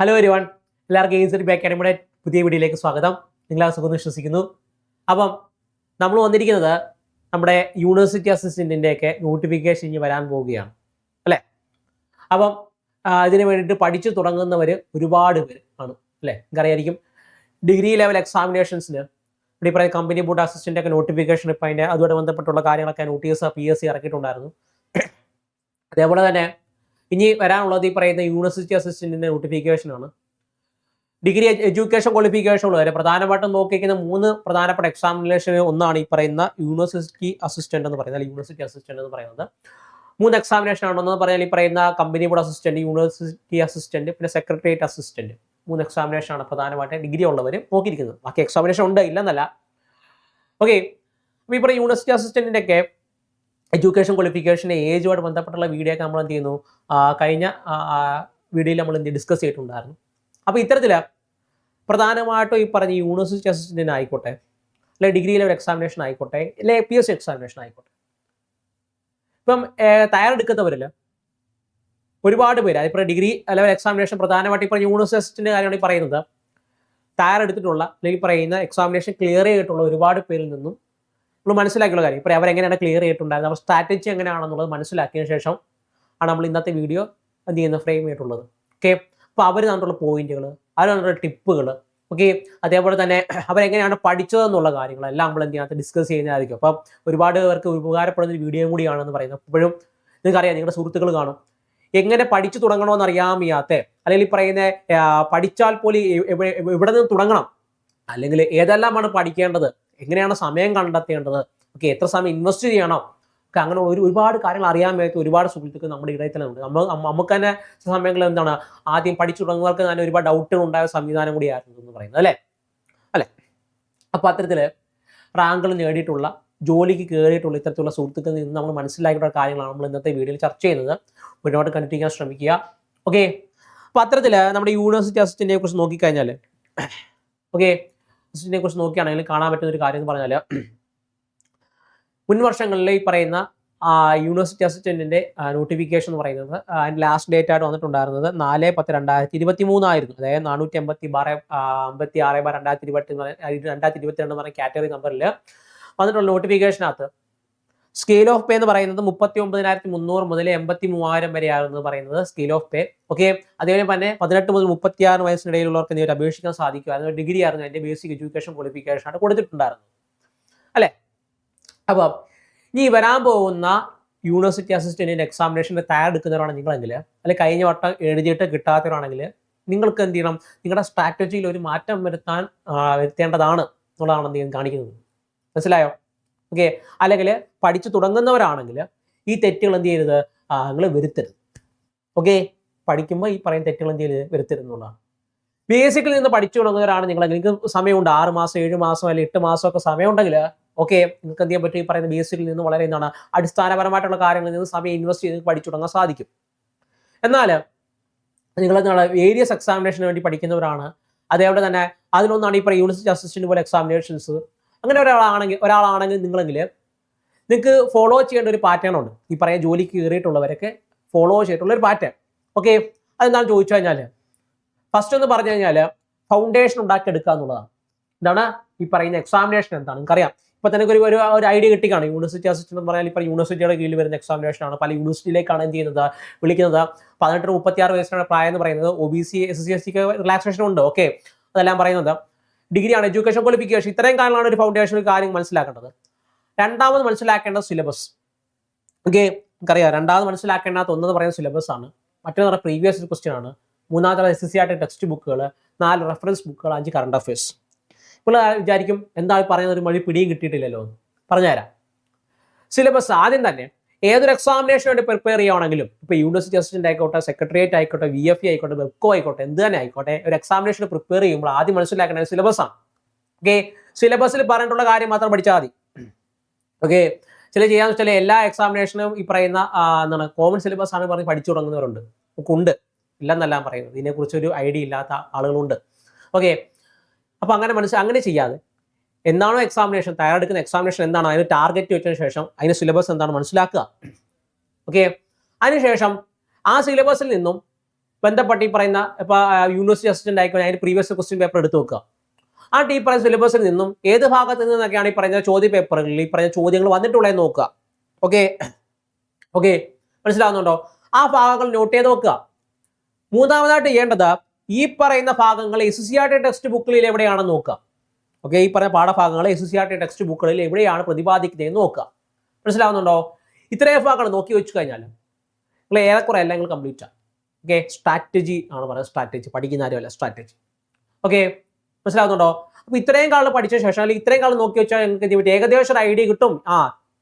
Hello everyone എല്ലാവർക്കും എയ്സറി back അക്കാഡമിയുടെ പുതിയ വീഡിയോയിലേക്ക് സ്വാഗതം. നിങ്ങൾ ആ സുഖം വിശ്വസിക്കുന്നു. അപ്പം നമ്മൾ വന്നിരിക്കുന്നത് നമ്മുടെ യൂണിവേഴ്സിറ്റി അസിസ്റ്റന്റിന്റെയൊക്കെ നോട്ടിഫിക്കേഷൻ ഇനി വരാൻ പോവുകയാണ്. അല്ലേ? അപ്പം ഇതിന് വേണ്ടിയിട്ട് പഠിച്ചു തുടങ്ങുന്നവർ ഒരുപാട് പേര് ആണ്. അല്ലേ? നിങ്ങൾക്കറിയായിരിക്കും. ഡിഗ്രി ലെവൽ എക്സാമിനേഷൻസിന് ഇവിടെ പറയുന്ന കമ്പനി ബോർഡ് അസിസ്റ്റന്റ് ഒക്കെ നോട്ടിഫിക്കേഷൻ ഇപ്പം അതിന്റെ അതുമായിട്ട് ബന്ധപ്പെട്ടുള്ള കാര്യങ്ങളൊക്കെ നോട്ടീസ് പി എസ് സി ഇറക്കിയിട്ടുണ്ടായിരുന്നു. അതേപോലെ തന്നെ ഇനി വരാനുള്ളത് ഈ പറയുന്ന യൂണിവേഴ്സിറ്റി അസിസ്റ്റന്റിന്റെ നോട്ടിഫിക്കേഷൻ ആണ്. ഡിഗ്രി എഡ്യൂക്കേഷൻ ക്വാളിഫിക്കേഷൻ ഉള്ളവരെ പ്രധാനമായിട്ടും നോക്കിയിരിക്കുന്ന മൂന്ന് പ്രധാനപ്പെട്ട എക്സാമിനേഷൻ ഒന്നാണ് ഈ പറയുന്ന യൂണിവേഴ്സിറ്റി അസിസ്റ്റന്റ് എന്ന് പറയുന്നത് യൂണിവേഴ്സിറ്റി അസിസ്റ്റന്റ് എന്ന് പറയുന്നത്. മൂന്ന് എക്സാമിനേഷൻ ആണെന്ന് പറഞ്ഞാൽ ഈ പറയുന്ന company board assistant university assistant പിന്നെ സെക്രട്ടേറിയറ്റ് അസിസ്റ്റന്റ് മൂന്ന് എക്സാമിനേഷൻ ആണ് പ്രധാനമായിട്ട് ഡിഗ്രി ഉള്ളവർ നോക്കിയിരിക്കുന്നത്. ബാക്കി എക്സാമിനേഷൻ ഉണ്ട് ഇല്ലെന്നല്ല. ഓക്കെ അപ്പോൾ ഈ പറയുന്ന യൂണിവേഴ്സിറ്റി അസിസ്റ്റന്റിന്റെ ഒക്കെ എഡ്യൂക്കേഷൻ ക്വാളിഫിക്കേഷന്റെ ഏജുമായിട്ട് ബന്ധപ്പെട്ടുള്ള വീഡിയോ ഒക്കെ നമ്മൾ എന്ത് ചെയ്യുന്നു കഴിഞ്ഞ വീഡിയോയിൽ നമ്മൾ എന്ത് ഡിസ്കസ് ചെയ്തിട്ടുണ്ടായിരുന്നു. അപ്പോൾ ഇത്തരത്തിൽ പ്രധാനമായിട്ടും ഈ പറഞ്ഞ യൂണിവേഴ്സിറ്റി അസിസ്റ്റന്റിന് ആയിക്കോട്ടെ അല്ലെ ഡിഗ്രി ലെവൽ എക്സാമിനേഷൻ ആയിക്കോട്ടെ അല്ലെ പി എസ് സി എക്സാമിനേഷൻ ആയിക്കോട്ടെ. ഇപ്പം തയ്യാറെടുക്കുന്നവരിൽ ഒരുപാട് പേര് അതിപ്പോൾ ഡിഗ്രി ലെവൽ എക്സാമിനേഷൻ പ്രധാനമായിട്ട് ഇപ്പോൾ യൂണിവേഴ്സിറ്റി അസിസ്റ്റന്റ് കാര്യമാണ് ഈ പറയുന്നത്. തയ്യാറെടുത്തിട്ടുള്ള അല്ലെങ്കിൽ പറയുന്ന എക്സാമിനേഷൻ ക്ലിയർ ചെയ്തിട്ടുള്ള ഒരുപാട് പേരിൽ നിന്നും നമ്മൾ മനസ്സിലാക്കിയുള്ള കാര്യം. ഇപ്പോൾ അവരെങ്ങനെയാണ് ക്ലിയർ ചെയ്തിട്ടുണ്ടായത് അവർ സ്ട്രാറ്റജി എങ്ങനെയാണെന്നുള്ളത് മനസ്സിലാക്കിയതിന് ശേഷം ആണ് നമ്മൾ ഇന്നത്തെ വീഡിയോ എന്ത് ചെയ്യുന്നത്? ഫ്രെയിം ചെയ്തിട്ടുള്ളത് ഓക്കെ അപ്പോൾ അവർ തന്നിട്ടുള്ള പോയിന്റുകൾ അവർ തന്നിട്ടുള്ള ടിപ്പുകൾ ഓക്കെ അതേപോലെ തന്നെ അവരെങ്ങനെയാണ് പഠിച്ചതെന്നുള്ള കാര്യങ്ങളെല്ലാം നമ്മൾ എന്ത് ചെയ്യാത്ത ഡിസ്കസ് ചെയ്യുന്നതായിരിക്കും. അപ്പം ഒരുപാട് പേർക്ക് ഉപകാരപ്പെടുന്ന ഒരു വീഡിയോ കൂടിയാണെന്ന് പറയുന്നത്. അപ്പോഴും നിങ്ങൾക്കറിയാം നിങ്ങളുടെ സുഹൃത്തുക്കൾ കാണും. എങ്ങനെ പഠിച്ചു തുടങ്ങണമെന്ന് അറിയാൻ വയ്യാത്ത അല്ലെങ്കിൽ ഈ പറയുന്ന പഠിച്ചാൽ പോലും എവിടെ നിന്ന് തുടങ്ങണം? അല്ലെങ്കിൽ ഏതെല്ലാമാണ് പഠിക്കേണ്ടത്? എങ്ങനെയാണ് സമയം കണ്ടെത്തേണ്ടത്? ഓക്കെ എത്ര സമയം ഇൻവെസ്റ്റ് ചെയ്യണം? ഒക്കെ അങ്ങനെ ഒരു ഒരുപാട് കാര്യങ്ങൾ അറിയാൻ വേണ്ടി ഒരുപാട് സുഹൃത്തുക്കൾ നമ്മുടെ ഇടയിൽ തന്നെ ഉണ്ട് നമ്മൾ നമുക്ക് തന്നെ സമയങ്ങളിൽ എന്താണ് ആദ്യം പഠിച്ചു തുടങ്ങുന്നവർക്ക് തന്നെ ഒരുപാട് ഡൗട്ടുകൾ ഉണ്ടായ സംവിധാനം കൂടിയായിരുന്നു എന്ന് പറയുന്നത് അല്ലേ? അല്ലേ? അപ്പൊ അത്തരത്തിൽ റാങ്കുകൾ നേടിയിട്ടുള്ള ജോലിക്ക് കയറിയിട്ടുള്ള ഇത്തരത്തിലുള്ള സുഹൃത്തുക്കളിൽ നിന്ന് നമ്മൾ മനസ്സിലാക്കിയിട്ടുള്ള കാര്യങ്ങളാണ് നമ്മൾ ഇന്നത്തെ വീഡിയോയിൽ ചർച്ച ചെയ്യുന്നത്. മുന്നോട്ട് കണ്ടിരിക്കാൻ ശ്രമിക്കുക. ഓക്കെ അപ്പൊ അത്തരത്തിൽ നമ്മുടെ യൂണിവേഴ്സിറ്റി അസിസ്റ്റന്റിനെ കുറിച്ച് നോക്കിക്കഴിഞ്ഞാൽ ഓക്കെ അസിസ്റ്റന്റിനെ കുറിച്ച് നോക്കുകയാണെങ്കിൽ കാണാൻ പറ്റുന്ന ഒരു കാര്യം എന്ന് പറഞ്ഞാൽ മുൻ വർഷങ്ങളിൽ ഈ പറയുന്ന യൂണിവേഴ്സിറ്റി അസിസ്റ്റന്റിന്റെ നോട്ടിഫിക്കേഷൻ എന്ന് പറയുന്നത് അതിന്റെ ലാസ്റ്റ് ഡേറ്റ് ആയിട്ട് വന്നിട്ടുണ്ടായിരുന്നത് നാല് പത്ത് രണ്ടായിരത്തി ഇരുപത്തി മൂന്നായിരുന്നു അതായത് നാനൂറ്റി അമ്പത്തി ബാറ് അമ്പത്തി ആറ് ബാർ രണ്ടായിരത്തി ഇരുപത്തി രണ്ടായിരത്തി ഇരുപത്തി രണ്ട് പറയുന്ന കാറ്റഗറി നമ്പറിൽ വന്നിട്ടുള്ള നോട്ടിഫിക്കേഷനകത്ത് സ്കെയിൽ ഓഫ് പേ എന്ന് പറയുന്നത് മുപ്പത്തി ഒമ്പതിനായിരത്തി മുന്നൂറ് മുതൽ എൺപത്തി മൂവായിരം വരെയാണെന്ന് പറയുന്നത് സ്കെയിൽ ഓഫ് പേ ഓക്കെ അതേപോലെ തന്നെ പതിനെട്ട് മുതൽ മുപ്പത്തി ആറ് വയസ്സിനിടയിലുള്ളവർക്ക് എന്തെങ്കിലും അപേക്ഷിക്കാൻ സാധിക്കുമായിരുന്നു ഡിഗ്രി ആയിരുന്നു അതിന്റെ ബേസിക് എഡ്യൂക്കേഷൻ ക്വാളിഫിക്കേഷൻ ആണ് കൊടുത്തിട്ടുണ്ടായിരുന്നത്. അല്ലെ? അപ്പോൾ ഇനി വരാൻ പോകുന്ന യൂണിവേഴ്സിറ്റി അസിസ്റ്റന്റിന്റെ എക്സാമിനേഷന്റെ തയ്യാറെടുക്കുന്നവരാണ് നിങ്ങളെങ്കിൽ അല്ലെ കഴിഞ്ഞ വട്ടം എഴുതിയിട്ട് കിട്ടാത്തവരാണെങ്കിൽ നിങ്ങൾക്ക് എന്ത് ചെയ്യണം? നിങ്ങളുടെ സ്ട്രാറ്റജിയിൽ ഒരു മാറ്റം വരുത്താൻ വരുത്തേണ്ടതാണ് എന്നുള്ളതാണ് എന്ത് കാണിക്കുന്നത്. മനസ്സിലായോ? ഓക്കെ അല്ലെങ്കിൽ പഠിച്ചു തുടങ്ങുന്നവരാണെങ്കിൽ ഈ തെറ്റുകൾ എന്ത് ചെയ്യരുത്? നിങ്ങൾ വരുത്തരുത്. ഓക്കെ പഠിക്കുമ്പോൾ ഈ പറയുന്ന തെറ്റുകൾ എന്ത് ചെയ്യരുത്? വരുത്തരുത് എന്നുള്ളതാണ്. ബേസിക്കിൽ നിന്ന് പഠിച്ചു തുടങ്ങുന്നവരാണ് നിങ്ങൾ നിങ്ങൾക്ക് സമയമുണ്ട്. ആറ് മാസം ഏഴ് മാസം അല്ലെങ്കിൽ എട്ട് മാസം ഒക്കെ സമയമുണ്ടെങ്കിൽ ഓക്കെ നിങ്ങൾക്ക് എന്ത് ചെയ്യാൻ പറ്റും? ഈ പറയുന്ന ബേസിക്കിൽ നിന്ന് വളരെ എന്താണ്? അടിസ്ഥാനപരമായിട്ടുള്ള കാര്യങ്ങളിൽ നിന്ന് സമയം ഇൻവെസ്റ്റ് ചെയ്ത് പഠിച്ചു തുടങ്ങാൻ സാധിക്കും. എന്നാൽ നിങ്ങൾ എന്താണ്? വേരിയസ് എക്സാമിനേഷന് വേണ്ടി പഠിക്കുന്നവരാണ്. അതേപോലെ തന്നെ അതിലൊന്നാണ് ഈ പറയുന്ന യൂണിവേഴ്സിറ്റി അസിസ്റ്റന്റ് പോലെ എക്സാമിനേഷൻസ് അങ്ങനെ ഒരാളാണെങ്കിൽ ഒരാളാണെങ്കിൽ നിങ്ങളെങ്കിൽ നിങ്ങൾക്ക് ഫോളോ ചെയ്യേണ്ട ഒരു പാറ്റേൺ ഉണ്ട്. ഈ പറയാൻ ജോലിക്ക് കയറിയിട്ടുള്ളവരൊക്കെ ഫോളോ ചെയ്തിട്ടുള്ള ഒരു പാറ്റേൺ ഓക്കെ അതെന്താണ് ചോദിച്ചു കഴിഞ്ഞാൽ ഫസ്റ്റ് ഒന്ന് പറഞ്ഞു കഴിഞ്ഞാൽ ഫൗണ്ടേഷൻ ഉണ്ടാക്കിയെടുക്കുക എന്നുള്ളതാണ്. എന്താണ്? ഈ പറയുന്ന എക്സാമിനേഷൻ എന്താണ്? നിങ്ങൾക്കറിയാം. ഇപ്പൊ തന്നെ ഒരു ഒരു ഐഡിയ കിട്ടിക്കാണ്. യൂണിവേഴ്സിറ്റി അസിസ്റ്റന്റ് പറഞ്ഞാൽ ഇപ്പൊ യൂണിവേഴ്സിറ്റിയുടെ കീഴിൽ വരുന്ന എക്സാമിനേഷൻ ആണ്. പല യൂണിവേഴ്സിറ്റിയിലേക്കാണ് എന്ത് ചെയ്യുന്നത്? വിളിക്കുന്നത്. പതിനെട്ട് മുപ്പത്തി ആറ് വയസ്സിനുള്ള പ്രായം എന്ന് പറയുന്നത്. O B C S C S സിക്ക് റിലാക്സേഷൻ ഉണ്ട്. ഓക്കെ അതെല്ലാം പറയുന്നത്. ഡിഗ്രിയാണ് എഡ്യൂക്കേഷൻ ക്വാളിഫിക്കേഷൻ. ഇത്രയും കാര്യങ്ങളാണ് ഒരു ഫൗണ്ടേഷൻ കാര്യം മനസ്സിലാക്കേണ്ടത്. രണ്ടാമത് മനസ്സിലാക്കേണ്ട സിലബസ് ഓക്കെ നമുക്കറിയാം രണ്ടാമത് മനസ്സിലാക്കേണ്ടത് ഒന്നെന്ന് പറയുന്ന സിലബസ് ആണ്. മറ്റൊന്ന് പ്രീവിയസ് ക്വസ്റ്റ്യൻ ആണ്. മൂന്നാമത്തെ എസ് എസ് സി ആയിട്ട് ടെക്സ്റ്റ് ബുക്കുകൾ നാല് റെഫറൻസ് ബുക്കുകൾ അഞ്ച് കറണ്ട് അഫയേഴ്സ് ഇപ്പോൾ വിചാരിക്കും? എന്താ പറയുന്ന പറയുന്നത്? ഒരു മഴ പിടിയും കിട്ടിയിട്ടില്ലല്ലോ എന്ന്. പറഞ്ഞുതരാം. സിലബസ് ആദ്യം തന്നെ ഏതൊരു എക്സാമിനേഷൻ വേണ്ടി പ്രിപ്പയർ ചെയ്യുകയാണെങ്കിലും ഇപ്പോൾ യൂണിവേഴ്സിറ്റി അസിസ്റ്റന്റ് ആയിക്കോട്ടെ സെക്രട്ടേറിയറ്റ് ആയിക്കോട്ടെ വി എഫ് ഇ ആയിക്കോട്ടെ വെബ്കോ ആയിക്കോട്ടെ എന്ത് തന്നെ ആയിക്കോട്ടെ ഒരു എക്സാമിനേഷൻ പ്രിപ്പയർ ചെയ്യുമ്പോൾ ആദ്യം മനസ്സിലാക്കേണ്ട സിലബസ് ആണ്. ഓക്കെ സിലബസിൽ പറഞ്ഞിട്ടുള്ള കാര്യം മാത്രം പഠിച്ചാൽ മതി. ഓക്കെ ചില ചെയ്യാന്ന് വെച്ചാൽ എല്ലാ എക്സാമിനേഷനും ഈ പറയുന്ന എന്താണ് കോമൺ സിലബസ് ആണ് പറഞ്ഞ് പഠിച്ചു തുടങ്ങുന്നവരുണ്ട്. ഉണ്ട് ഇല്ലെന്നല്ല പറയുന്നത്. ഇതിനെക്കുറിച്ച് ഒരു ഐഡിയ ഇല്ലാത്ത ആളുകളുണ്ട്. ഓക്കെ അപ്പോൾ അങ്ങനെ മനസ്സിൽ അങ്ങനെ ചെയ്യാതെ എന്താണോ എക്സാമിനേഷൻ തയ്യാറെടുക്കുന്ന എക്സാമിനേഷൻ എന്താണ്? അതിന് ടാർഗറ്റ് വെച്ചതിന് ശേഷം അതിന് സിലബസ് എന്താണ് മനസ്സിലാക്കുക. ഓക്കെ അതിനുശേഷം ആ സിലബസിൽ നിന്നും ബന്ധപ്പെട്ട് ഈ പറയുന്ന ഇപ്പൊ യൂണിവേഴ്സിറ്റി അസിസ്റ്റന്റ് ആയിക്കോട്ടെ അതിന് പ്രീവിയസ് ക്വസ്റ്റ്യൻ പേപ്പർ എടുത്ത് വെക്കുക. ആ ടീ പറയുന്ന സിലബസിൽ നിന്നും ഏത് ഭാഗത്ത് നിന്നൊക്കെയാണ് ഈ പറയുന്ന ചോദ്യ പേപ്പറുകളിൽ ഈ പറയുന്ന ചോദ്യങ്ങൾ വന്നിട്ടുള്ളത് നോക്കുക. ഓക്കെ ഓക്കെ മനസ്സിലാവുന്നുണ്ടോ? ആ ഭാഗങ്ങൾ നോട്ട് ചെയ്ത് നോക്കുക മൂന്നാമതായിട്ട് ചെയ്യേണ്ടത് ഈ പറയുന്ന ഭാഗങ്ങൾ S C R T text ബുക്കിൽ എവിടെയാണെന്ന് നോക്കുക. ഓക്കെ ഈ പറഞ്ഞ പാഠഭാഗങ്ങൾ S C R T text ബുക്കുകളിൽ എവിടെയാണ് പ്രതിപാദിക്കുന്നത് നോക്കുക. മനസ്സിലാവുന്നുണ്ടോ? ഇത്രയും ഭാഗങ്ങൾ നോക്കി വെച്ച് കഴിഞ്ഞാൽ നിങ്ങൾ ഏറെക്കുറെ എല്ലാം നിങ്ങൾ കംപ്ലീറ്റ് ആണ് ഓക്കെ സ്ട്രാറ്റജി ആണ് പറയുന്നത്. സ്ട്രാറ്റജി പഠിക്കുന്ന കാര്യമല്ല സ്ട്രാറ്റജി ഓക്കെ മനസ്സിലാവുന്നുണ്ടോ? അപ്പൊ ഇത്രയും കാലം പഠിച്ച ശേഷം അല്ലെങ്കിൽ ഇത്രയും കാലം നോക്കി വെച്ചാൽ നിങ്ങൾക്ക് പറ്റും ഏകദേശം ഒരു ഐഡിയ കിട്ടും. ആ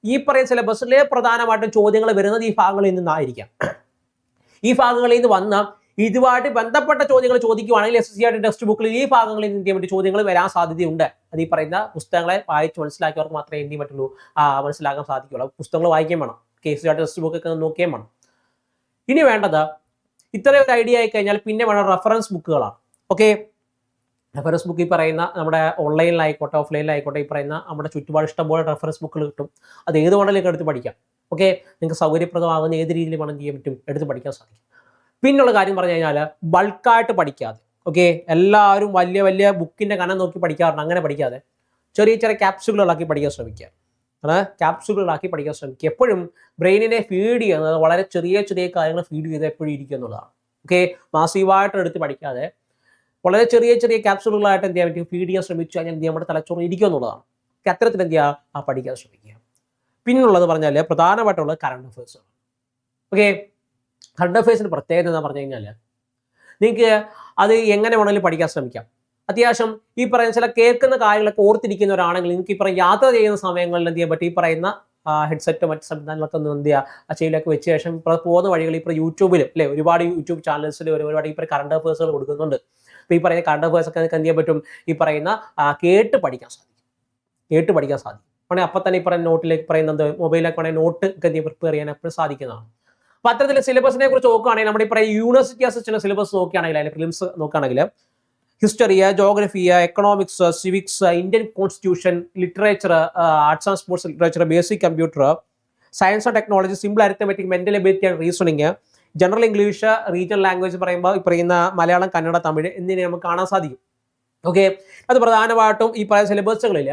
ഈ പറയുന്ന സിലബസിലെ പ്രധാനമായിട്ടും ചോദ്യങ്ങൾ വരുന്നത് ഈ ഭാഗങ്ങളിൽ നിന്നായിരിക്കാം. ഈ ഭാഗങ്ങളിൽ നിന്ന് വന്ന ഇതുമായിട്ട് ബന്ധപ്പെട്ട ചോദ്യങ്ങൾ ചോദിക്കുവാണെങ്കിൽ എസ് സി ആയിട്ട് ടെക്സ്റ്റ് ബുക്കിൽ ഈ ഭാഗങ്ങളിൽ നിന്ന് ചെയ്യാൻ ചോദ്യങ്ങൾ വരാൻ സാധ്യതയുണ്ട്. അത് ഈ പറയുന്ന പുസ്തകങ്ങളെ വായിച്ച് മനസ്സിലാക്കിയവർക്ക് മാത്രമേ എന്ത് ചെയ്യാൻ പറ്റുള്ളൂ മനസ്സിലാക്കാൻ സാധിക്കുള്ളൂ പുസ്തകങ്ങൾ വായിക്കാൻ വേണം. K C R T text ബുക്കൊക്കെ നോക്കുകയും വേണം. ഇനി വേണ്ടത് ഇത്രയും ഒരു ഐഡിയ ആയി കഴിഞ്ഞാൽ പിന്നെ വേണം റെഫറൻസ് ബുക്കുകളാണ്. ഓക്കെ റെഫറൻസ് ബുക്ക് ഈ പറയുന്ന നമ്മുടെ ഓൺലൈനിലായിക്കോട്ടെ ഓഫ്ലൈനിലായിക്കോട്ടെ ഈ പറയുന്ന നമ്മുടെ ചുറ്റുപാട് ഇഷ്ടംപോലെ റെഫറൻസ് ബുക്കുകൾ കിട്ടും. അത് ഏത് മോഡലിലേക്ക് എടുത്ത് പഠിക്കാം? ഓക്കെ നിങ്ങൾക്ക് സൗകര്യപ്രദമാകുന്ന ഏത് രീതിയിൽ വേണം ചെയ്യാൻ പറ്റും. എടുത്ത് പഠിക്കാൻ സാധിക്കും. പിന്നുള്ള കാര്യം പറഞ്ഞു കഴിഞ്ഞാൽ ബൾക്കായിട്ട് പഠിക്കാതെ. ഓക്കെ എല്ലാവരും വലിയ വലിയ ബുക്കിന്റെ കനം നോക്കി പഠിക്കാറുണ്ട് അങ്ങനെ പഠിക്കാതെ ചെറിയ ചെറിയ ക്യാപ്സുകളാക്കി പഠിക്കാൻ ശ്രമിക്കുക. ആണ് ക്യാപ്സുകളാക്കി പഠിക്കാൻ ശ്രമിക്കുക. എപ്പോഴും ബ്രെയിനിനെ ഫീഡ് ചെയ്യുന്നത് വളരെ ചെറിയ ചെറിയ കാര്യങ്ങൾ ഫീഡ് ചെയ്ത് എപ്പോഴും ഇരിക്കുക എന്നുള്ളതാണ്. ഓക്കെ മാസീവായിട്ട് എടുത്ത് പഠിക്കാതെ വളരെ ചെറിയ ചെറിയ ക്യാപ്സുകളായിട്ട് എന്ത് ചെയ്യാൻ പറ്റും? ഫീഡ് ചെയ്യാൻ ശ്രമിച്ചു കഴിഞ്ഞാൽ എന്ത് നമ്മുടെ തലച്ചോറ് ഇരിക്കുക എന്നുള്ളതാണ്. അത്തരത്തിൽ എന്ത് ചെയ്യുക? ആ പഠിക്കാൻ ശ്രമിക്കുക. പിന്നുള്ളത് പറഞ്ഞാൽ പ്രധാനമായിട്ടുള്ളത് കറണ്ട് അഫയേഴ്സ് ഓക്കെ കറണ്ട് അഫയേഴ്സിന്റെ പ്രത്യേകത എന്ന് പറഞ്ഞു കഴിഞ്ഞാൽ നിങ്ങൾക്ക് അത് എങ്ങനെ വേണമെങ്കിലും പഠിക്കാൻ ശ്രമിക്കാം. അത്യാവശ്യം ഈ പറയുന്ന ചില കേൾക്കുന്ന കാര്യങ്ങളൊക്കെ ഓർത്തിരിക്കുന്നവരാണെങ്കിൽ നിങ്ങൾക്ക് ഈ പറയുന്ന യാത്ര ചെയ്യുന്ന സമയങ്ങളിൽ എന്ത് ചെയ്യാൻ പറ്റും? ഈ പറയുന്ന ഹെഡ്സെറ്റോ മറ്റ് സംവിധാനങ്ങളൊക്കെ ഒന്ന് എന്ത് ചെയ്യുക ചെവിയിലൊക്കെ വെച്ച ശേഷം ഇപ്പോൾ പോകുന്ന വഴികൾ ഇപ്പോൾ യൂട്യൂബിലും അല്ലേ ഒരുപാട് യൂട്യൂബ് ചാനൽസിൽ ഒരുപാട് ഇപ്പോൾ കറണ്ട് അഫയേഴ്സുകൾ കൊടുക്കുന്നുണ്ട്. അപ്പം ഈ പറയുന്ന കറണ്ട് അഫേഴ്സൊക്കെ നിങ്ങൾക്ക് എന്ത് ചെയ്യാൻ പറ്റും? ഈ പറയുന്ന കേട്ട് പഠിക്കാൻ സാധിക്കും. കേട്ട് പഠിക്കാൻ സാധിക്കും. വേണമെങ്കിൽ അപ്പം തന്നെ ഈ പറയുന്ന നോട്ടിലേക്ക് പറയുന്നത് മൊബൈലൊക്കെ വേണമെങ്കിൽ നോട്ട് ഒക്കെ എന്ത് പ്രിപ്പയർ ചെയ്യാൻ എപ്പോഴും സാധിക്കുന്നതാണ്. അത്തരത്തിൽ സിലബസിനെ കുറിച്ച് നോക്കുകയാണെങ്കിൽ നമ്മുടെ പറയുന്ന യൂണിവേഴ്സിറ്റി അസിസ്റ്റന്റ് സിലബസ് നോക്കുകയാണെങ്കിൽ അല്ലെങ്കിൽ ഫിലിംസ് നോക്കുകയാണെങ്കിൽ ഹിസ്റ്ററിയ ജോഗ്രഫിയ economics civics Indian constitution literature arts and sports literature basic computer science and technology simple arithmetic mental ability and reasoning general English regional language പറയുമ്പോൾ ഈ പറയുന്ന മലയാളം കന്നഡ തമിഴ് എന്നിവ നമുക്ക് കാണാൻ സാധിക്കും. ഓക്കെ അത് പ്രധാനമായിട്ടും ഈ പറയുന്ന സിലബസുകളിൽ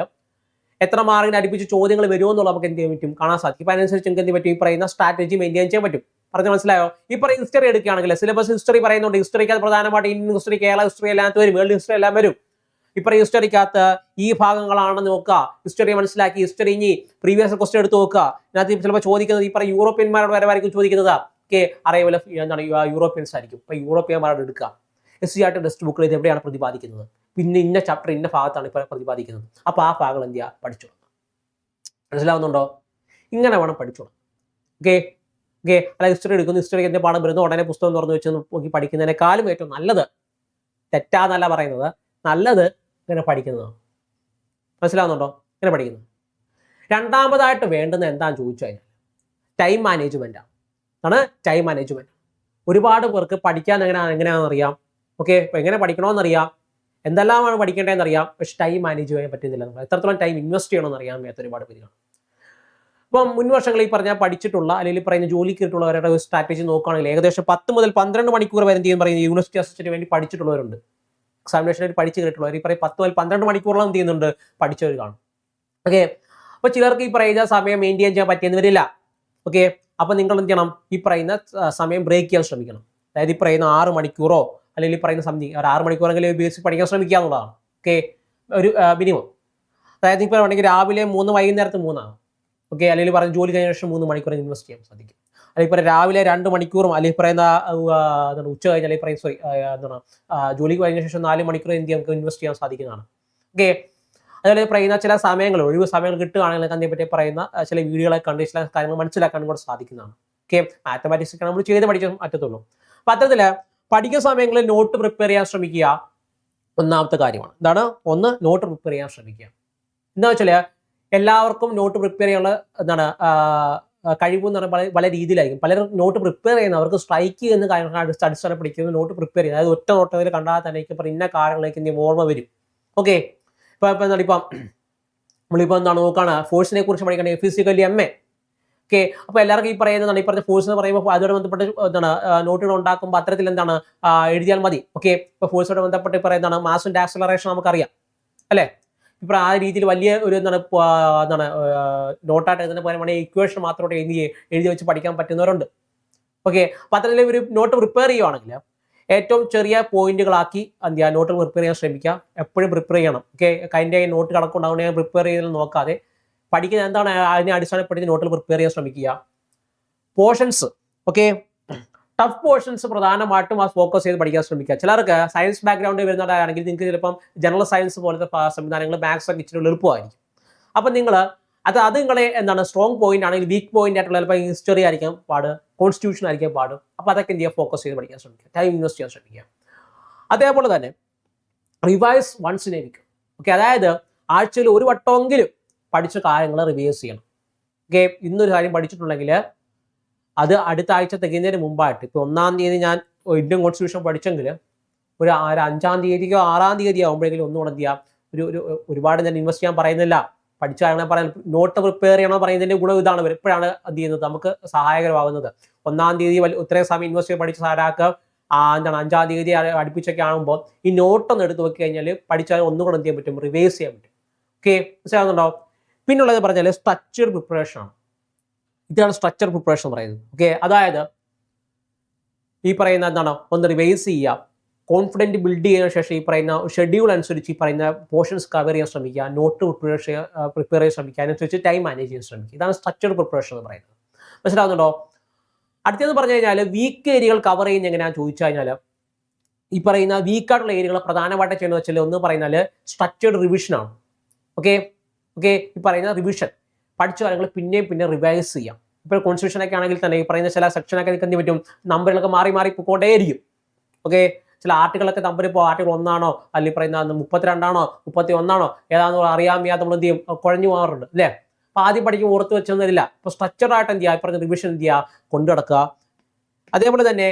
എത്ര മാർക്കിന് അടുപ്പിച്ച് ചോദ്യങ്ങൾ വരുമോ നമുക്ക് എന്ത് ചെയ്യാൻ പറ്റും? കാണാൻ സാധിക്കും. അപ്പം അതിനനുസരിച്ച് നമുക്ക് എന്ത് പറ്റും? ഈ പറയുന്ന സ്ട്രാറ്റജി മെയിന്റെയിൻ ചെയ്യാൻ പറ്റും. പറഞ്ഞ് മനസ്സിലായോ? പറയുന്ന ഹിസ്റ്ററി എടുക്കുകയാണെങ്കിൽ സിലബസ് ഹിസ്റ്ററി പറയുന്നുണ്ട്. ഹിസ്റ്ററിക്ക് അത് പ്രധാനമായിട്ട് ഇന്ത്യൻ ഹിസ്റ്ററി കേരള ഹിസ്റ്ററി എല്ലാം വരും. വേൾഡ് ഹിസ്റ്ററി എല്ലാം വരും. ഇപ്പൊ ഹിസ്റ്ററിക്കകത്ത് ഈ ഭാഗങ്ങളാണെന്ന് നോക്കുക. ഹിസ്റ്ററി മനസ്സിലാക്കി ഹിസ്റ്ററി ഇനി പ്രീവിയസ് ക്വസ്റ്റ്യൻ എടുത്ത് നോക്കുക. ഇതിനകത്ത് ചിലപ്പോൾ ചോദിക്കുന്നത് ഈ പറയുന്ന യൂറോപ്യന്മാരോട് വരവായിരിക്കും ചോദിക്കുന്നത്. ഓക്കെ അറിയവല എന്താണ് യൂറോപ്യൻസ് ആയിരിക്കും. ഇപ്പൊ യൂറോപ്യന്മാരോട് എടുക്കുക. S C R T text ബുക്കിൽ ഇത് എവിടെയാണ് പ്രതിപാദിക്കുന്നത്? പിന്നെ ഇന്ന ചാപ്റ്റർ ഇന്ന ഭാഗത്താണ് ഇപ്പോൾ പ്രതിപാദിക്കുന്നത്. അപ്പോൾ ആ ഭാഗങ്ങൾ എന്ത് ചെയ്യുക? പഠിച്ചു മനസ്സിലാവുന്നുണ്ടോ? ഇങ്ങനെ വേണം പഠിച്ചു ഓക്കെ ഓക്കെ അല്ല ഹിസ്റ്ററി എടുക്കുന്നു ഹിസ്റ്ററി എന്റെ പാഠം വരുന്നു ഉടനെ പുസ്തകം തുറന്നു വെച്ച് നോക്കി പഠിക്കുന്നതിനേക്കാളും ഏറ്റവും നല്ലത് തെറ്റാന്നല്ല പറയുന്നത് നല്ലത് ഇങ്ങനെ പഠിക്കുന്നതാണ്. മനസ്സിലാവുന്നുണ്ടോ? ഇങ്ങനെ പഠിക്കുന്നു. രണ്ടാമതായിട്ട് വേണ്ടുന്നത് എന്താണെന്ന് ചോദിച്ചു കഴിഞ്ഞാൽ ടൈം മാനേജ്മെന്റാണ് ആണ്. ടൈം മാനേജ്മെന്റ് ഒരുപാട് പേർക്ക് പഠിക്കാൻ എങ്ങനെ എങ്ങനെയാണെന്ന് അറിയാം. ഓക്കെ എങ്ങനെ പഠിക്കണമെന്ന് അറിയാം. എന്തെല്ലാമാണ് പഠിക്കേണ്ടതെന്ന് അറിയാം. പക്ഷെ ടൈം മാനേജ് ചെയ്യാൻ പറ്റുന്നില്ല എത്രത്തോളം ടൈം ഇൻവെസ്റ്റ് ചെയ്യണമെന്ന് അറിയാൻ വയ്യാത്ത ഒരുപാട് പേരുകൾ. ഇപ്പം മുൻവർഷങ്ങളിൽ പറഞ്ഞ പഠിച്ചിട്ടുള്ള അല്ലെങ്കിൽ പറയുന്ന ജോലിക്ക് കിട്ടുള്ളവരുടെ ഒരു സ്ട്രാറ്റജി നോക്കുകയാണെങ്കിൽ ഏകദേശം പത്ത് മുതൽ പന്ത്രണ്ട് മണിക്കൂർ വരെ എന്ത് പറയുന്ന യൂണിവേഴ്സിറ്റി അസിസ്റ്റന്റ് വേണ്ടി പഠിച്ചിട്ടുള്ളവരുണ്ട്. എക്സാമിനേഷനിൽ പഠിച്ചു കേട്ടിട്ടുള്ളവർ ഈ പറയും പത്ത് മുതൽ പന്ത്രണ്ട് മണിക്കൂറോളം എന്ത് ചെയ്യുന്നുണ്ട്? പഠിച്ചവർ കാണും. ഓക്കെ അപ്പോൾ ചിലർക്ക് ഈ പറയുന്ന സമയം മെയിന്റെയിൻ ചെയ്യാൻ പറ്റിയെന്ന് വരില്ല. ഓക്കെ അപ്പോൾ നിങ്ങൾ എന്ത് ചെയ്യണം? ഈ പറയുന്ന സമയം ബ്രേക്ക് ചെയ്യാൻ ശ്രമിക്കണം. അതായത് ഈ പറയുന്ന ആറ് മണിക്കൂറോ അല്ലെങ്കിൽ ഈ പറയുന്ന സംതിങ് ഒരു ആറ് മണിക്കൂറെങ്കിലും ബേസിക് പഠിക്കാൻ ശ്രമിക്കുക ഓക്കെ ഒരു മിനിമം അതായത് ഇപ്പോൾ വേണമെങ്കിൽ രാവിലെ മൂന്ന് വൈകുന്നേരത്ത് മൂന്നാണ്. ഓക്കെ അല്ലെങ്കിൽ പറഞ്ഞ ജോലി കഴിഞ്ഞ ശേഷം മൂന്ന് മണിക്കൂർ ഇൻവെസ്റ്റ് ചെയ്യാൻ സാധിക്കും. അല്ലെങ്കിൽ പറയാം രാവിലെ രണ്ട് മണിക്കൂറും അല്ലെങ്കിൽ പറയുന്ന എന്താണ് ഉച്ച കഴിഞ്ഞാൽ അല്ലെങ്കിൽ പറയും സോറി എന്താണ് ജോലി കഴിഞ്ഞ ശേഷം നാല് മണിക്കൂർ എന്ത് നമുക്ക് ഇൻവെസ്റ്റ് ചെയ്യാൻ സാധിക്കുന്നതാണ്. ഓക്കെ അതുപോലെ പറയുന്ന ചില സമയങ്ങൾ ഒഴിവ് സമയങ്ങൾ കിട്ടുകയാണെങ്കിൽ അതിനെ പറ്റി പറയുന്ന ചില വീഡിയോകളെ കണ്ട് ചില കാര്യങ്ങൾ മനസ്സിലാക്കാനും കൂടെ സാധിക്കുന്നതാണ്. ഓക്കെ മാത്തമാറ്റിക്സ് ഒക്കെ നമ്മൾ ചെയ്ത് പഠിക്കാൻ പറ്റത്തുള്ളൂ. അപ്പം അത്തരത്തിൽ പഠിക്കുന്ന സമയങ്ങളിൽ നോട്ട് പ്രിപ്പയർ ചെയ്യാൻ ശ്രമിക്കുക ഒന്നാമത്തെ കാര്യമാണ്. എന്താണ്? ഒന്ന് നോട്ട് പ്രിപ്പയർ ചെയ്യാൻ ശ്രമിക്കുക. എന്താ വെച്ചാൽ എല്ലാവർക്കും നോട്ട് പ്രിപ്പയർ ചെയ്യാനുള്ള എന്താണ് കഴിവെന്ന് പറയുമ്പോൾ പല രീതിയിലായിരിക്കും. പലരും നോട്ട് പ്രിപ്പയർ ചെയ്യുന്ന അവർക്ക് സ്ട്രൈക്ക് എന്ന് കാര്യങ്ങൾ അടിസ്ഥാനം പഠിക്കുന്നത് നോട്ട് പ്രിപ്പയർ ചെയ്യുന്നത് അതായത് ഒറ്റ നോട്ടത്തിൽ കണ്ടാൽ തന്നെ ഇപ്പം ഇന്ന കാര്യങ്ങളിലേക്ക് ഇനി ഓർമ്മ വരും. ഓക്കെ ഇപ്പം ഇപ്പം എന്താണ് ഇപ്പം നമ്മളിപ്പോൾ എന്താണ് നോക്കുകയാണ് ഫോഴ്സിനെ കുറിച്ച് പഠിക്കണമെങ്കിൽ ഫിസിക്കലി എം എ ഓക്കെ അപ്പോൾ എല്ലാവർക്കും ഈ പറയുന്നതാണ് ഈ പറഞ്ഞ ഫോഴ്സ് എന്ന് പറയുമ്പോൾ അതുമായി ബന്ധപ്പെട്ട് എന്താണ് നോട്ടുകൾ ഉണ്ടാക്കുമ്പോൾ അത്തരത്തിൽ എന്താണ് എഴുതിയാൽ മതി. ഓക്കെ ഇപ്പോൾ ഫോഴ്സോട് ബന്ധപ്പെട്ട് പറയുന്നതാണ് മാസിന്റെ ആക്സലറേഷൻ നമുക്കറിയാം. അല്ലേ? ഇപ്പോൾ ആ രീതിയിൽ വലിയ ഒരു എന്താണ് എന്താണ് നോട്ടായിട്ട് എഴുതുന്ന വേണമെങ്കിൽ ഇക്വേഷൻ മാത്രമായിട്ട് എഴുതി എഴുതി വെച്ച് പഠിക്കാൻ പറ്റുന്നവരുണ്ട്. ഓക്കെ അപ്പോൾ അത്തരത്തിൽ ഒരു നോട്ട് പ്രിപ്പയർ ചെയ്യുവാണെങ്കിൽ ഏറ്റവും ചെറിയ പോയിന്റുകളാക്കി എന്ത് ചെയ്യുക? നോട്ട് പ്രിപ്പയർ ചെയ്യാൻ ശ്രമിക്കുക. എപ്പോഴും പ്രിപ്പയർ ചെയ്യണം. ഓക്കെ അതിന്റെ നോട്ട് കണക്കുണ്ടാവുന്ന പ്രിപ്പയർ ചെയ്ത് നോക്കാതെ പഠിക്കുന്ന എന്താണ്? അതിനെ അടിസ്ഥാനപ്പെടുത്തി നോട്ടുകൾ പ്രിപ്പയർ ചെയ്യാൻ ശ്രമിക്കുക. പോർഷൻസ് ഓക്കെ ടഫ് പോർഷൻസ് പ്രധാനമായിട്ടും ആ ഫോക്കസ് ചെയ്ത് പഠിക്കാൻ ശ്രമിക്കുക. ചിലർക്ക് സയൻസ് ബാക്ക്ഗ്രൗണ്ട് വരുന്നവരാണെങ്കിൽ നിങ്ങൾക്ക് ചിലപ്പം ജനറൽ സയൻസ് പോലത്തെ സംവിധാനങ്ങൾ മാത്സ് ഒക്കെ ഇച്ചിരി എളുപ്പമായിരിക്കും. അപ്പം നിങ്ങൾ അത് അത് നിങ്ങളെ എന്താണ് സ്ട്രോങ് പോയിന്റ് ആണെങ്കിൽ വീക്ക് പോയിന്റ് ആയിട്ടുള്ള ചിലപ്പോൾ ഹിസ്റ്ററി ആയിരിക്കാം പാട്. കോൺസ്റ്റിറ്റ്യൂഷൻ ആയിരിക്കാം പാട്. അപ്പോൾ അതൊക്കെ എന്ത് ചെയ്യുക? ഫോക്കസ് ചെയ്ത് പഠിക്കാൻ ശ്രമിക്കുക. ടൈം ഇൻവെസ്റ്റ് ചെയ്യാൻ ശ്രമിക്കുക. അതേപോലെ തന്നെ revise once in a okay അതായത് ആഴ്ചയിൽ ഒരു വട്ടമെങ്കിലും പഠിച്ച കാര്യങ്ങൾ റിവൈസ് ചെയ്യണം. ഓക്കെ ഇന്നൊരു കാര്യം പഠിച്ചിട്ടുണ്ടെങ്കിൽ അത് അടുത്ത ആഴ്ച തികയുന്നതിന് മുമ്പായിട്ട്. ഇപ്പോൾ ഒന്നാം തീയതി ഞാൻ ഇന്ത്യൻ കോൺസ്റ്റിറ്റ്യൂഷൻ പഠിച്ചെങ്കിൽ ഒരു ഒരു അഞ്ചാം തീയതിക്കോ ആറാം തീയതി ആകുമ്പോഴെങ്കിലും ഒന്നുകൂടെ എന്ത് ചെയ്യാം? ഒരു ഒരു ഒരുപാട് ഞാൻ ഇൻവെസ്റ്റ് ചെയ്യാൻ പറയുന്നില്ല. പഠിച്ച കാര്യങ്ങൾ പറയാൻ നോട്ട് പ്രിപ്പയർ ചെയ്യണം പറയുന്നതിന്റെ ഗുണം ഇതാണ്. എപ്പോഴാണ് എന്ത് ചെയ്യുന്നത്? നമുക്ക് സഹായകരമാകുന്നത്. ഒന്നാം തീയതി ഇത്രയും സമയം ഇൻവെസ്റ്റ് ചെയ്ത് പഠിച്ച സാരാക്ക് എന്താണ് അഞ്ചാം തീയതി അടുപ്പിച്ചൊക്കെ ആകുമ്പോൾ ഈ നോട്ടൊന്ന് എടുത്ത് നോക്കി കഴിഞ്ഞാൽ പഠിച്ചാൽ ഒന്നുകൂടെ എന്ത് ചെയ്യാൻ പറ്റും? റിവേഴ്സ് ചെയ്യാൻ പറ്റും. ഓക്കെ മനസ്സിലാകുന്നുണ്ടോ പിന്നുള്ളത് പറഞ്ഞാൽ സ്ട്രക്ചർ പ്രിപ്പറേഷൻ ആണ്. ഇതാണ് സ്ട്രക്ചർ പ്രിപ്പറേഷൻ എന്ന് പറയുന്നത്. ഓക്കെ അതായത് ഈ പറയുന്ന എന്താണ്? ഒന്ന് റിവൈസ് ചെയ്യുക. കോൺഫിഡന്റ് ബിൽഡ് ചെയ്തതിനു ശേഷം ഈ പറയുന്ന ഷെഡ്യൂൾ അനുസരിച്ച് ഈ പറയുന്ന പോർഷൻസ് കവർ ചെയ്യാൻ ശ്രമിക്കുക. നോട്ട് പ്രിപ്പയർ പ്രിപ്പയർ ചെയ്യാൻ ശ്രമിക്കുക. അതിനനുസരിച്ച് ടൈം മാനേജ് ചെയ്യാൻ ശ്രമിക്കുക. ഇതാണ് സ്ട്രക്ചർ പ്രിപ്പറേഷൻ എന്ന് പറയുന്നത്. മനസ്സിലാവുന്നുണ്ടോ? അടുത്തതെന്ന് പറഞ്ഞു കഴിഞ്ഞാൽ വീക്ക് ഏരിയകൾ കവർ ചെയ്യുന്ന എങ്ങനെയാണെന്ന് ചോദിച്ചു കഴിഞ്ഞാൽ ഈ പറയുന്ന വീക്കായിട്ടുള്ള ഏരിയകൾ പ്രധാനമായിട്ട് ചെയ്യുന്നത് വെച്ചാൽ ഒന്ന് പറയുന്നത് സ്ട്രക്ചേർഡ് റിവിഷനാണ് ഓക്കെ ഓക്കെ ഈ പറയുന്ന റിവിഷൻ പഠിച്ച കാര്യങ്ങൾ പിന്നെയും പിന്നെ റിവൈസ് ചെയ്യാം. ഇപ്പോൾ കോൺസ്റ്റിറ്റ്യൂഷനൊക്കെ ആണെങ്കിൽ തന്നെ ഈ പറയുന്ന ചില സെക്ഷനൊക്കെ നിങ്ങൾക്ക് എന്ത് പറ്റും. നമ്പറുകളൊക്കെ മാറി മാറി പോയിക്കൊണ്ടേയിരിക്കും. ഓക്കെ ചില ആർട്ടുകളൊക്കെ നമ്പർ ഇപ്പോൾ ആർട്ടുകൾ ഒന്നാണോ? അല്ലെങ്കിൽ പറയുന്ന മുപ്പത്തിരണ്ടാണോ? മുപ്പത്തി ഒന്നാണോ ഏതാണെന്ന് അറിയാൻ വയ്യാതെ നമ്മൾ എന്ത് ചെയ്യും? കുഴഞ്ഞു പോകാറുണ്ട്. അല്ലേ? അപ്പോൾ ആദ്യം പഠിക്കും ഓർത്ത് വെച്ചൊന്നുമില്ല. ഇപ്പോൾ സ്ട്രക്ചറായിട്ട് എന്ത് ചെയ്യുക? പറഞ്ഞ റിവിഷൻ എന്ത് ചെയ്യുക? കൊണ്ടു നടക്കുക അതേപോലെ തന്നെ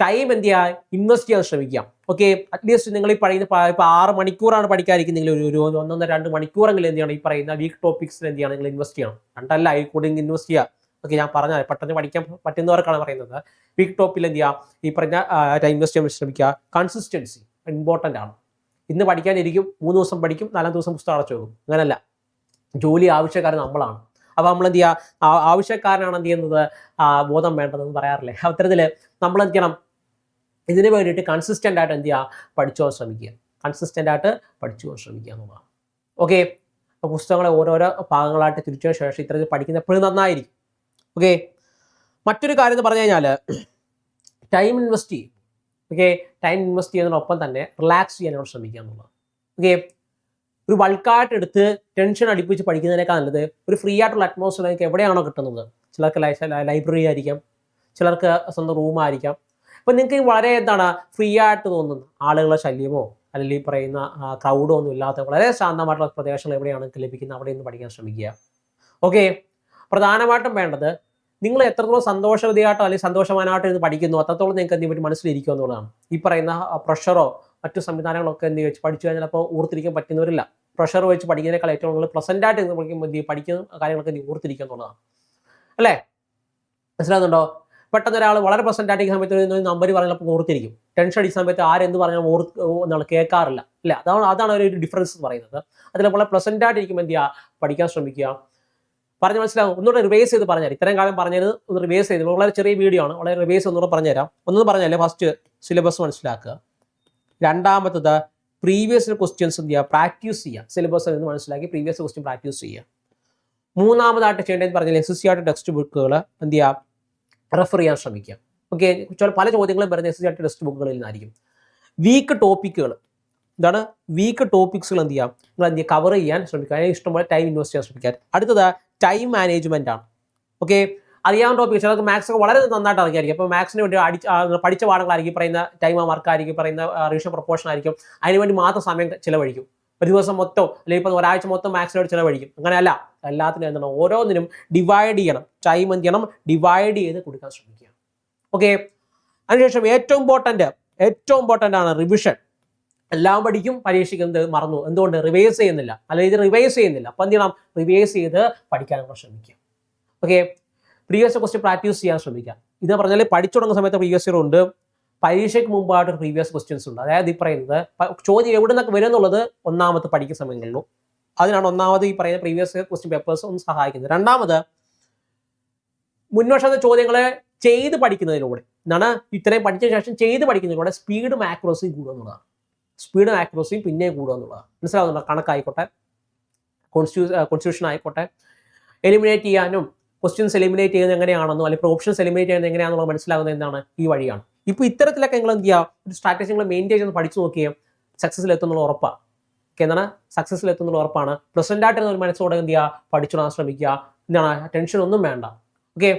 ടൈം എന്ത് ചെയ്യുക? ഇൻവെസ്റ്റ് ചെയ്യാൻ ശ്രമിക്കാം ഓക്കെ അറ്റ്ലീസ്റ്റ് നിങ്ങൾ ഈ പറയുന്ന പ- ഇപ്പൊ ആറ് മണിക്കൂറാണ് പഠിക്കാതിരിക്കുന്നെങ്കിൽ ഒരു ഒരു ഒന്നൊന്നര രണ്ട് മണിക്കൂറെങ്കിലും എന്ത് ചെയ്യണം? ഈ പറയുന്ന വീക്ക് ടോപ്പിക്സിൽ എന്ത് ചെയ്യണം? നിങ്ങൾ ഇൻവെസ്റ്റ് ചെയ്യണം. രണ്ടല്ല ഐ കൂടി ഇൻവെസ്റ്റ് ചെയ്യുക. ഓക്കെ ഞാൻ പറഞ്ഞ പെട്ടെന്ന് പഠിക്കാൻ പറ്റുന്നവർക്കാണ് പറയുന്നത്. വീക്ക് ടോപ്പിൽ എന്ത് ചെയ്യുക? ഈ പറഞ്ഞ ടൈം ഇൻവെസ്റ്റ് ചെയ്യാൻ ശ്രമിക്കുക കൺസിസ്റ്റൻസി ഇമ്പോർട്ടന്റ് ആണ്. ഇന്ന് പഠിക്കാനിരിക്കും മൂന്ന് ദിവസം പഠിക്കും നാലാം ദിവസം പുസ്തകം അടച്ചു പോകും അങ്ങനല്ല. ജോലി ആവശ്യക്കാരൻ നമ്മളാണ്. അപ്പോൾ നമ്മൾ എന്ത് ചെയ്യുക? ആവശ്യക്കാരനാണ് എന്ത് ചെയ്യുന്നത്? ബോധം വേണ്ടതെന്ന് പറയാറില്ലേ? അത്തരത്തിൽ നമ്മൾ എന്ത് ചെയ്യണം? ഇതിന് വേണ്ടിയിട്ട് കൺസിസ്റ്റന്റ് ആയിട്ട് എന്ത് ചെയ്യുക പഠിച്ചു പോകാൻ ശ്രമിക്കുക. കൺസിസ്റ്റന്റ് ആയിട്ട് പഠിച്ചു പോകാൻ ശ്രമിക്കുക എന്നുള്ളതാണ്. ഓക്കെ അപ്പോൾ പുസ്തകങ്ങളെ ഓരോരോ ഭാഗങ്ങളായിട്ട് തിരിച്ചതിന് ശേഷം ഇത്തരത്തിൽ പഠിക്കുന്ന എപ്പോഴും നന്നായിരിക്കും. ഓക്കെ മറ്റൊരു കാര്യം എന്ന് പറഞ്ഞു കഴിഞ്ഞാൽ ടൈം ഇൻവെസ്റ്റ് ചെയ്യും. ഓക്കെ ടൈം ഇൻവെസ്റ്റ് ചെയ്യുന്നതിനൊപ്പം തന്നെ റിലാക്സ് ചെയ്യാനോട് ശ്രമിക്കുക എന്നുള്ളതാണ്. ഓക്കെ ഒരു ബൾക്കായിട്ട് എടുത്ത് ടെൻഷൻ അടുപ്പിച്ച് പഠിക്കുന്നതിനേക്കാൾ നല്ലത് ഒരു ഫ്രീ ആയിട്ടുള്ള അറ്റ്മോസ്ഫിയർ നിങ്ങൾക്ക് എവിടെയാണോ കിട്ടുന്നത്? ചിലർക്ക് ലൈബ്രറി ആയിരിക്കാം. ചിലർക്ക് സ്വന്തം റൂമായിരിക്കാം അപ്പം നിങ്ങൾക്ക് വളരെ എന്താണ് ഫ്രീ ആയിട്ട് തോന്നുന്നു? ആളുകളെ ശല്യമോ അല്ലെങ്കിൽ ഈ പറയുന്ന ക്രൗഡോ ഒന്നും ഇല്ലാത്ത വളരെ ശാന്തമായിട്ടുള്ള പ്രദേശങ്ങൾ എവിടെയാണ് നിങ്ങൾക്ക് ലഭിക്കുന്നത്? അവിടെ നിന്ന് പഠിക്കാൻ ശ്രമിക്കുക. ഓക്കെ പ്രധാനമായിട്ടും വേണ്ടത് നിങ്ങൾ എത്രത്തോളം സന്തോഷവതിയായിട്ടോ അല്ലെങ്കിൽ സന്തോഷവാനായിട്ടോ ഇത് പഠിക്കുന്നു അത്രത്തോളം നിങ്ങൾക്ക് എന്ത് പറ്റും മനസ്സിലിരിക്കുക എന്നുള്ളതാണ്. ഈ പറയുന്ന പ്രഷറോ മറ്റു സംവിധാനങ്ങളൊക്കെ എന്ത് വെച്ച് പഠിച്ചു കഴിഞ്ഞാൽ അപ്പോൾ ഓർത്തിരിക്കാൻ പറ്റുന്നവരില്ല. പ്രഷർ വെച്ച് പഠിക്കുന്നതിനേക്കാൾ ഏറ്റവും കൂടുതൽ പ്ലസന്റ് ആയിട്ട് എന്ത്? പഠിക്കുന്ന കാര്യങ്ങളൊക്കെ ഓർത്തിരിക്കുക എന്നുള്ളതാണ്. അല്ലേ? മനസ്സിലാകുന്നുണ്ടോ പെട്ടെന്ന് ഒരാൾ വളരെ പ്രസന്റ് ആയിട്ട് സമയത്ത് നമ്പർ പറഞ്ഞപ്പോൾ ഓർത്തിരിക്കും. ടെൻഷൻ അടി സമയത്ത് ആരെന്ത് പറഞ്ഞാലും ഓർത്ത് എന്താണ് കേൾക്കാറില്ല. അല്ല? അതാണ് അതാണ് ഒരു ഡിഫറൻസ് പറയുന്നത്. അതിൽ വളരെ പ്ലസന്റ് ആയിട്ട് ഇരിക്കുമ്പോൾ എന്ത് ചെയ്യുക? പഠിക്കാൻ ശ്രമിക്കുക. പറഞ്ഞ് മനസ്സിലാവും. ഒന്നുകൂടെ റിവേഴ്സ് ചെയ്ത് പറഞ്ഞുതരാം ഇത്രയും കാലം പറഞ്ഞത് ഒന്ന് റിവേഴ്സ് ചെയ്ത്. വളരെ ചെറിയ വീഡിയോ ആണ്. വളരെ റിവേഴ്സ് ഒന്നുകൂടെ പറഞ്ഞുതരാം. ഒന്നും പറഞ്ഞല്ലേ ഫസ്റ്റ് സിലബസ് മനസ്സിലാക്കുക. രണ്ടാമത്തത് പ്രീവിയസ് ക്വസ്റ്റ്യൻസ് എന്ത് ചെയ്യുക? പ്രാക്ടീസ് ചെയ്യുക. സിലബസ് എന്ന് മനസ്സിലാക്കി പ്രീവിയസ് ക്വസ്റ്റ്യൻ പ്രാക്ടീസ് ചെയ്യുക. മൂന്നാമതായിട്ട് ചെയ്യേണ്ടതെന്ന് പറഞ്ഞാൽ എസ് എസ് സി ആയിട്ട് ടെക്സ്റ്റ് ബുക്കുകൾ എന്ത് ചെയ്യുക? റെഫർ ചെയ്യാൻ ശ്രമിക്കുക ഓക്കെ പല ചോദ്യങ്ങളും വരുന്ന എസ് സി ആയിട്ട് ടെക്സ്റ്റ് ബുക്കുകളിൽ നിന്നായിരിക്കും. വീക്ക് ടോപ്പിക്കുകൾ എന്താണ്? വീക്ക് ടോപ്പിക്സുകൾ എന്ത് ചെയ്യാം? നിങ്ങൾ എന്ത് കവർ ചെയ്യാൻ ശ്രമിക്കുക. അതിന് ഇഷ്ടംപോലെ ടൈം ഇൻവെസ്റ്റ് ചെയ്യാൻ ശ്രമിക്കുക. അടുത്തത് ടൈം മാനേജ്മെന്റ് ആണ്. ഓക്കെ അറിയാവുന്ന ടോപ്പിക് ചിലർക്ക് മാത്സ് ഒക്കെ വളരെ നന്നായിട്ട് അറിയായിരിക്കും അപ്പോൾ മാത്സിന് വേണ്ടി ആ, പഠിച്ച പാഠങ്ങളായിരിക്കും പറയുന്ന ടൈം മാർക്കായിരിക്കും പറയുന്ന റിവിഷൻ പ്രൊപ്പോർഷൻ ആയിരിക്കും. അതിനുവേണ്ടി മാത്രം സമയം ചിലവഴിക്കും. ഒരു ദിവസം മൊത്തം അല്ലെങ്കിൽ ഇപ്പം ഒരാഴ്ച മൊത്തം മാത്സിനോട് ചിലവഴിക്കും. അങ്ങനെയല്ല. എല്ലാത്തിനും എന്താണ് ഓരോന്നിനും ഡിവൈഡ് ചെയ്യണം. ടൈം എന്ത് ചെയ്യണം? ഡിവൈഡ് ചെയ്ത് കൊടുക്കാൻ ശ്രമിക്കുക. ഓക്കെ അതിനുശേഷം ഏറ്റവും ഇമ്പോർട്ടന്റ് ഏറ്റവും ഇമ്പോർട്ടന്റ് ആണ് റിവിഷൻ എല്ലാം പഠിക്കും പരീക്ഷിക്കുന്നത് മറന്നു. എന്തുകൊണ്ട്? റിവൈസ് ചെയ്യുന്നില്ല. അല്ലെങ്കിൽ ഇത് റിവൈസ് ചെയ്യുന്നില്ല. അപ്പം എന്ത് ചെയ്യണം? റിവൈസ് ചെയ്ത് പഠിക്കാനുള്ള ശ്രമിക്കുക. ഓക്കെ പ്രീവിയസ് ക്വസ്റ്റ്യൻ പ്രാക്ടീസ് ചെയ്യാൻ ശ്രമിക്കുക. ഇത് പറഞ്ഞാൽ പഠിച്ചു തുടങ്ങുന്ന സമയത്ത് പ്രീവിയസ് ഇയർ ഉണ്ട്. പരീക്ഷയ്ക്ക് മുമ്പായിട്ട് പ്രീവിയസ് ക്വസ്റ്റ്യൻസ് ഉണ്ട്. അതായത് ഈ പറയുന്നത് ചോദ്യം എവിടെ നിന്നൊക്കെ വരും എന്നുള്ളത് ഒന്നാമത്തെ പഠിക്കുന്ന സമയങ്ങളിലും. അതിനാണ് ഒന്നാമത് ഈ പറയുന്ന പ്രീവിയസ് ക്വസ്റ്റ്യൻ പേപ്പേഴ്സ് ഒന്ന് സഹായിക്കുന്നത്. രണ്ടാമത് മുൻവർഷത്തെ ചോദ്യങ്ങളെ ചെയ്ത് പഠിക്കുന്നതിലൂടെ എന്നാണ് ഇത്രയും പഠിച്ച ശേഷം ചെയ്ത് പഠിക്കുന്നതിലൂടെ സ്പീഡും ആക്യുറസിയും കൂടുക എന്നുള്ളതാണ്. സ്പീഡും ആക്യുറസിയും പിന്നെ കൂടുക എന്നുള്ളതാണ്. മനസ്സിലാവുന്നുണ്ടോ? കണക്കായിക്കോട്ടെ കോൺസ്റ്റിറ്റ്യൂ കോൺസ്റ്റിറ്റ്യൂഷൻ ആയിക്കോട്ടെ. എലിമിനേറ്റ് ചെയ്യാനും ക്വസ്റ്റ്യൻസ് എലിമിനേറ്റ് ചെയ്യുന്നത് എങ്ങനെയാണെന്നോ അല്ലെങ്കിൽ ഓപ്ഷൻസ് എലിമിനേറ്റ് ചെയ്യുന്നത് എങ്ങനെയാണെന്നുള്ള മനസ്സിലാകുന്നത് എന്താണ് ഈ വഴിയാണ്. ഇപ്പോൾ ഇത്തരത്തിലൊക്കെ നിങ്ങൾ എന്ത് ചെയ്യുക ഒരു സ്ട്രാറ്റജി നിങ്ങൾ മെയിന്റെയിൻ ചെയ്ത് പഠിച്ചു നോക്കിയാൽ സക്സസ്സിൽ എത്തുന്നുള്ള ഉറപ്പാണ്. എന്താണ് സക്സസ്സിൽ എത്തുന്നുള്ള ഉറപ്പാണ്. പ്രസന്റ് ആയിട്ട് ഒരു മനസ്സോടെ എന്ത് ചെയ്യുക? പഠിച്ചിടാൻ ശ്രമിക്കുക. എന്താണ്? ടെൻഷൻ ഒന്നും വേണ്ട. ഓക്കെ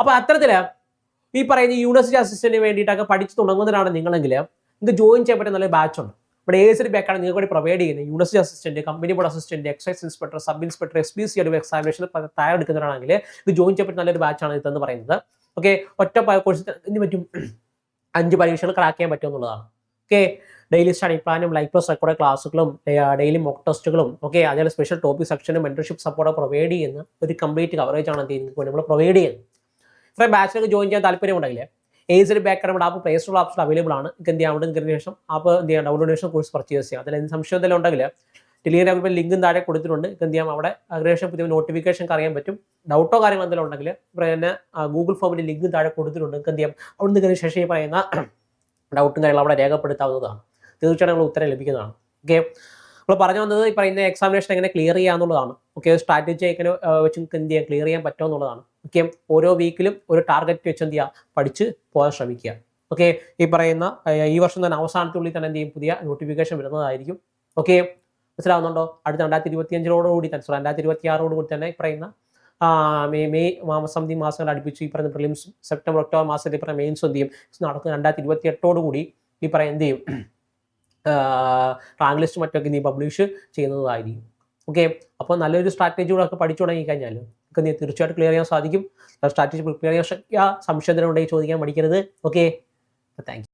അപ്പോൾ അത്തരത്തിൽ ഈ പറയുന്ന യൂണിവേഴ്സിറ്റി അസിസ്റ്റന്റിന് വേണ്ടിയിട്ടൊക്കെ പഠിച്ചു തുടങ്ങുന്നവരാണ് നിങ്ങളെങ്കിൽ നിങ്ങൾക്ക് ജോയിൻ ചെയ്യാൻ പറ്റുന്ന നല്ലൊരു ബാച്ച് ഉണ്ട്. ഇവിടെ ഏ സി ബാക്കാണ് നിങ്ങൾക്ക് വേണ്ടി പ്രൊവൈഡ് ചെയ്യുന്നത്. University assistant company board assistant excise inspector sub inspector S B C ഒരു എക്സാമിനേഷൻ തയ്യാറെടുക്കുന്നവരാണെങ്കിൽ ഇത് ജോയിൻ ചെയ്യാൻ പറ്റുന്ന നല്ലൊരു ബാച്ചാണ് ഇതെന്ന് പറയുന്നത്. ഓക്കെ ഒറ്റ കോഴ്സ് എന്ത് പറ്റും? അഞ്ച് പരീക്ഷകൾ ക്രാക്ക് ചെയ്യാൻ പറ്റും എന്നുള്ളതാണ്. ഓക്കെ ഡെയിലി സ്റ്റഡി പ്ലാനും ലൈഫ് പ്ലസ് റെക്കോർഡ് ക്ലാസ്സുകളും ഡെയിലി മോക്ക് ടെസ്റ്റുകളും ഓക്കെ അതേപോലെ സ്പെഷ്യൽ ടോപ്പിക് സെക്ഷനും മെന്റർഷിപ്പ് സപ്പോർട്ട് പ്രൊവൈഡ് ചെയ്യുന്ന ഒരു കംപ്ലീറ്റ് കവറേജ് ആണ് എന്ത് നമ്മൾ പ്രൊവൈഡ് ചെയ്യുന്നത്. ഇത്രയും ബാച്ചിലൊക്കെ ജോയിൻ ചെയ്യാൻ താല്പര്യമുണ്ടെങ്കിൽ ഏജ്ഡ് ബാക്ക് നമ്മുടെ ആപ്പ് പ്ലേ സ്റ്റോർ ആപ്സിൽ അവൈലബിൾ ആണ്. നിങ്ങൾക്ക് എന്ത് ചെയ്യാം? അവിടെ നിങ്ങൾക്ക് ശേഷം ആപ്പ് എന്ത് ചെയ്യാം? ഡൗൺലോഡ് ശേഷം കോഴ്സ് പർച്ചേസ് ചെയ്യാം. അതിൽ സംശയം എന്തെങ്കിലും ഉണ്ടെങ്കിൽ ടെലിഗ്രാം ലിങ്കും താഴെ കൊടുത്തിട്ടുണ്ട്. നിങ്ങൾക്ക് എന്ത് ചെയ്യാം? അവിടെ അഗ്രേഷൻ പുതിയ നോട്ടിഫിക്കേഷൻ അറിയാൻ പറ്റും. ഡൗട്ടോ കാര്യങ്ങൾ എന്തെങ്കിലും ഉണ്ടെങ്കിൽ തന്നെ ഗൂഗിൾ ഫോമിന്റെ ലിങ്കും താഴെ കൊടുത്തിട്ടുണ്ട്. നിങ്ങൾക്ക് എന്ത് ചെയ്യാം? അവിടെ നിന്ന് ശേഷം ഈ പറയുന്ന ഡൗട്ടും കാര്യങ്ങളും അവിടെ രേഖപ്പെടുത്താവുന്നതാണ്. തീർച്ചയായിട്ടും നമ്മൾ ഉത്തരം ലഭിക്കുന്നതാണ്. ഓക്കെ നമ്മൾ പറഞ്ഞു വന്നത് ഈ പറയുന്ന എക്സാമിനേഷൻ എങ്ങനെ ക്ലിയർ ചെയ്യുക എന്നുള്ളതാണ്. ഓക്കെ സ്ട്രാറ്റജി എങ്ങനെ വെച്ച് എന്ത് ചെയ്യാം? ക്ലിയർ ചെയ്യാൻ പറ്റുമോ എന്നുള്ളതാണ്. ഓക്കെ ഓരോ വീക്കിലും ഒരു ടാർഗറ്റ് വെച്ച് എന്ത് ചെയ്യുക? പഠിച്ച് പോകാൻ ശ്രമിക്കുക. ഓക്കെ ഈ പറയുന്ന ഈ വർഷം തന്നെ അവസാനത്തുള്ളിൽ തന്നെ എന്ത് ചെയ്യും? പുതിയ നോട്ടിഫിക്കേഷൻ വരുന്നതായിരിക്കും. ഓക്കെ മനസ്സിലാവുന്നുണ്ടോ? അടുത്ത രണ്ടായിരത്തി ഇരുപത്തി അഞ്ചിലോടുകൂടി തന്നെ സോറി രണ്ടായിരത്തി ഇരുപത്തി ആറോടുകൂടി തന്നെ ഈ പറയുന്ന മെയ് മെയ് മാസം ഈ മാസങ്ങൾ അടുപ്പിച്ച് ഈ പറയുന്ന പ്രിലിംസ് സെപ്റ്റംബർ ഒക്ടോബർ മാസത്തിൽ ഈ പറയുന്ന മെയിൻസ് എന്ത് ചെയ്യും? നടക്കുന്ന രണ്ടായിരത്തി ഇരുപത്തി എട്ടോടുകൂടി ഈ പറയുന്ന എന്ത് ചെയ്യും? റാങ്ക് ലിസ്റ്റ് മറ്റൊക്കെ നീ പബ്ലിഷ് ചെയ്യുന്നതായിരിക്കും. ഓക്കെ അപ്പോൾ നല്ലൊരു സ്ട്രാറ്റജി കൂടെ ഒക്കെ പഠിച്ചു തുടങ്ങി കഴിഞ്ഞാൽ നിങ്ങൾക്ക് നീ തീർച്ചയായിട്ടും ക്ലിയർ ചെയ്യാൻ സാധിക്കും. സ്ട്രാറ്റജി പ്രിപ്പയർ ചെയ്യാൻ ശ്രമിക്കുക. സംശയം ഉണ്ടെങ്കിൽ ചോദിക്കാൻ പഠിക്കരുത് ഓക്കെ താങ്ക്